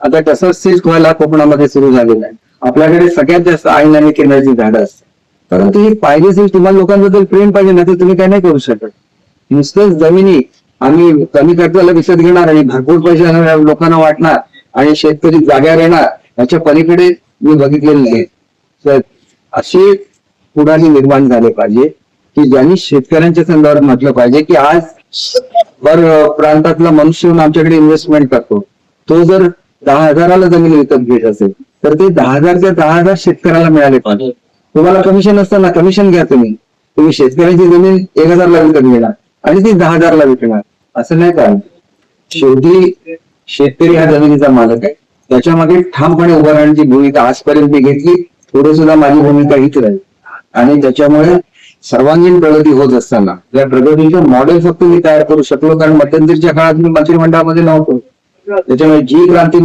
आता तसंच सिल्क व्हायला कोकणामध्ये सुरू झालेलं आहे. आपल्याकडे सगळ्यात जास्त आईन आणि केंद्राची झाडं असतात. परंतु ही पाहिजे असेल तुम्हाला लोकांबद्दल प्रेम पाहिजे ना तर तुम्ही काय नाही करू शकत. नुसतंच जमिनी आम्ही कमी खर्चाला विकत घेणार आणि भरपूर पैसे लोकांना वाटणार आणि शेतकरी जाग्यावर येणार याच्या पलीकडे मी बघितलेलं नाही. तर अशी पुढारी निर्माण झाले पाहिजे की ज्यांनी शेतकऱ्यांच्या संदर्भात म्हटलं पाहिजे की आज भर प्रांतातला मनुष्य येऊन आमच्याकडे इन्व्हेस्टमेंट करतो. तो जर दहा हजाराला जमीन विकत घेत असेल तर ते दहा हजारच्या दहा हजार शेतकऱ्याला मिळाले पाहिजे. तुम्हाला कमिशन असताना कमिशन घ्या तुम्ही. तुम्ही शेतकऱ्याची जमीन एक हजारला विकत घेणार आणि ती दहा हजारला विकणार. असं नाही का? शेवटी शेतकरी हा जमिनीचा मालक आहे. त्याच्यामागे ठामपणे उभं राहण्याची भूमिका आजपर्यंत मी घेतली पुढे सुद्धा माझी भूमिका हीच राहील. आणि त्याच्यामुळे सर्वांगीण प्रगती होत असताना या प्रगतीचं मॉडेल फक्त मी तयार करू शकलो कारण मध्यंतरीच्या काळात मी मंत्रिमंडळामध्ये नव्हतो. त्याच्यामुळे जी क्रांती